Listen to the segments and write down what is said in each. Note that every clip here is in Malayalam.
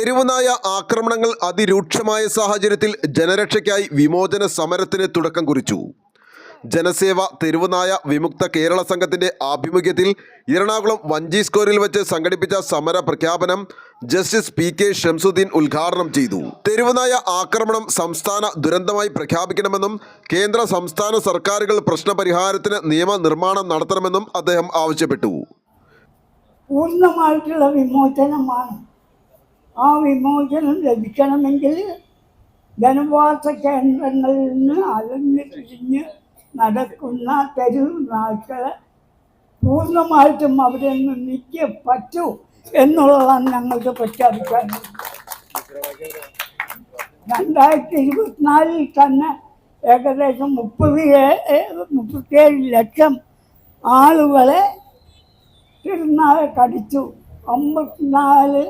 തെരുവുനായ ആക്രമണങ്ങൾ അതിരൂക്ഷമായ സാഹചര്യത്തിൽ ജനരക്ഷയ്ക്കായി വിമോചന സമരത്തിന് തുടക്കം കുറിച്ചു. ജനസേവ തെരുവുനായ വിമുക്ത കേരള സംഘത്തിന്റെ ആഭിമുഖ്യത്തിൽ എറണാകുളം വഞ്ചി വെച്ച് സംഘടിപ്പിച്ച സമര പ്രഖ്യാപനം ജസ്റ്റിസ് പി കെ ഷംസുദ്ദീൻ ഉദ്ഘാടനം ചെയ്തു. തെരുവുനായ ആക്രമണം സംസ്ഥാന ദുരന്തമായി പ്രഖ്യാപിക്കണമെന്നും കേന്ദ്ര സംസ്ഥാന സർക്കാരുകൾ പ്രശ്നപരിഹാരത്തിന് നിയമനിർമ്മാണം നടത്തണമെന്നും അദ്ദേഹം ആവശ്യപ്പെട്ടു. പൂർണമായിട്ടുള്ള വിമോചനമാണ് ആ വിമോചനം ലഭിക്കണമെങ്കിൽ ധനവാസ കേന്ദ്രങ്ങളിൽ നിന്ന് അലഞ്ഞു തിരിഞ്ഞ് നടക്കുന്ന തെരുവ് നായ്ക്കളെ പൂർണമായിട്ടും അവിടെ നിന്ന് നിൽക്ക പറ്റൂ എന്നുള്ളതാണ് ഞങ്ങൾക്ക് പ്രഖ്യാപിക്കാൻ രണ്ടായിരത്തി ഇരുപത്തിനാലിൽ തന്നെ ഏകദേശം മുപ്പത് മുപ്പത്തിയേഴ് ലക്ഷം ആളുകളെ തിരുനാളെ കടിച്ചു. അമ്പത്തിനാല്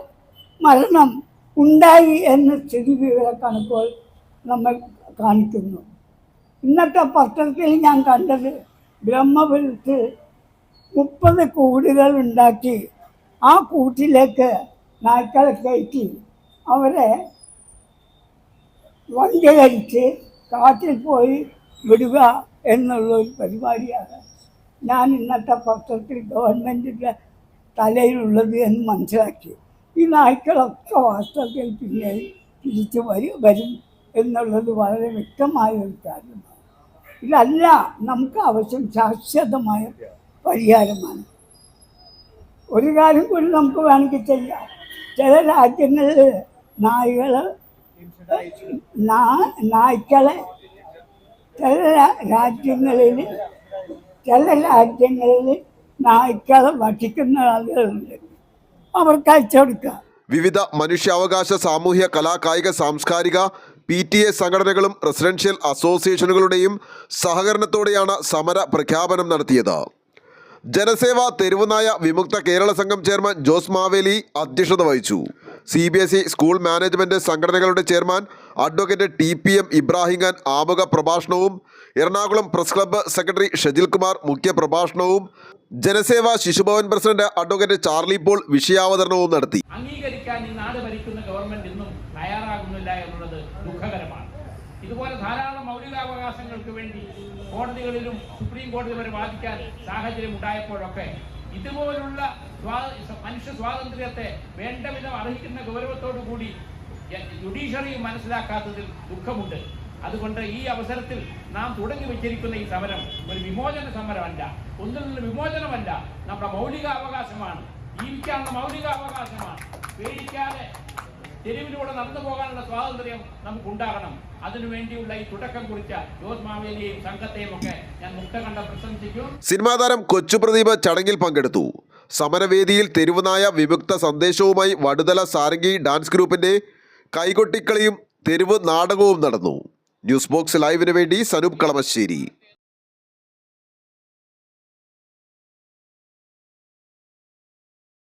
മരണം ഉണ്ടായി എന്ന് സ്ഥിതി കണക്കുകൾ നമ്മൾ കാണിക്കുന്നു. ഇന്നത്തെ പത്രത്തിൽ ഞാൻ കണ്ടത് ബ്രഹ്മപുരത്ത് മുപ്പത് കൂടുകൾ ഉണ്ടാക്കി ആ കൂട്ടിലേക്ക് നായ്ക്കളെ കയറ്റി അവരെ വണ്ടികരിച്ച് കാട്ടിൽ പോയി വിടുക എന്നുള്ളൊരു പരിപാടിയാണ് ഞാൻ ഇന്നത്തെ പത്രത്തിൽ ഗവൺമെന്റിന്റെ തലയിലുള്ളത് എന്ന് മനസ്സിലാക്കി. ഈ നായ്ക്കളൊക്കെ വാസ്തവത്തിൽ പിന്നെ തിരിച്ചു വരും വരും എന്നുള്ളത് വളരെ വ്യക്തമായ ഒരു കാര്യമാണ്. ഇതല്ല നമുക്ക് ആവശ്യം ശാശ്വതമായ പരിഹാരമാണ്. ഒരു കാര്യം കൂടി നമുക്ക് വേണമെങ്കിൽ ചെയ്യാം. ചില രാജ്യങ്ങളിൽ നായ്കൾ നായ്ക്കളെ ചില രാജ്യങ്ങളിൽ ചില രാജ്യങ്ങളിൽ നായ്ക്കളെ ഭക്ഷിക്കുന്ന ആളുകളുണ്ട്. അവർക്ക് അയച്ചെടുക്കുക വിവിധ മനുഷ്യാവകാശ സാമൂഹ്യ കലാ കായിക സാംസ്കാരിക പി ടി എ സംഘടനകളും റെസിഡൻഷ്യൽ അസോസിയേഷനുകളുടെയും സഹകരണത്തോടെയാണ് സമര പ്രഖ്യാപനം നടത്തിയത്. ജനസേവ തെരുവുനായ വിമുക്ത കേരള സംഘം ചെയർമാൻ ജോസ് മാവേലി അധ്യക്ഷത വഹിച്ചു. സി സ്കൂൾ മാനേജ്മെന്റ് സംഘടനകളുടെ chairman advocate T P M Ibrahim Khan ആമുഖ പ്രഭാഷണവും Ernakulam press club secretary Shajil Kumar മുഖ്യ പ്രഭാഷണവും Janaseva Shishubhavan president advocate Charlie Paul വിഷയാവതരണവും നടത്തി. അംഗീകരിക്കാൻ ഈ ഭരിക്കുന്ന ഗവൺമെന്റ് ഇന്നും തയ്യാറാകുന്നില്ല എന്നുള്ളത് ദുഃഖകരമാണ്. ഇതുപോലെ ധാരാളം മൗലികാവകാശങ്ങൾക്ക് വേണ്ടി കോടതികളിലും സുപ്രീം കോടതി വരെ വാദിക്കാൻ സാഹചര്യം ഉണ്ടായപ്പോഴൊക്കെ ഇതുപോലുള്ള മനുഷ്യ സ്വാതന്ത്ര്യത്തെ വേണ്ട വിധം അർഹിക്കുന്ന ഗൗരവത്തോടു കൂടി ജുഡീഷ്യറി മനസ്സിലാക്കാത്തതിൽ ദുഃഖമുണ്ട്. അതുകൊണ്ട് ഈ അവസരത്തിൽ നാം തുടങ്ങി വെച്ചിരിക്കുന്ന ഈ സമരം ഒരു വിമോചന സമരമല്ല. ഒന്നിൽ നിന്ന് വിമോചനമല്ല. നമ്മുടെ മൗലിക അവകാശമാണ് ജീവിക്കാനുള്ള മൗലിക അവകാശമാണ് പേടിക്കാതെ തെരുവിലൂടെ നടന്നു പോകാനുള്ള സ്വാതന്ത്ര്യം നമുക്കുണ്ടാകണം. അതിനുവേണ്ടിയുള്ള ഈ തുടക്കം കുറിച്ച ജോസ് മാവേലിയെയും സംഘത്തെയും ഒക്കെ ഞാൻ മുക്തകണ്ഠം പ്രശംസിക്കും സിനിമാ താരം കൊച്ചു പ്രദീപ് ചടങ്ങിൽ പങ്കെടുത്തു. സമരവേദിയിൽ തെരുവുനായ വിമുക്ത സന്ദേശവുമായി വടുതല സാരംഗി ഡാൻസ് ഗ്രൂപ്പിന്റെ കൈകൊട്ടിക്കളിയും തെരുവ് നാടകവും നടന്നു. ന്യൂസ് ബോക്സ് ലൈവിന് വേണ്ടി സനൂപ് കളമശ്ശേരി.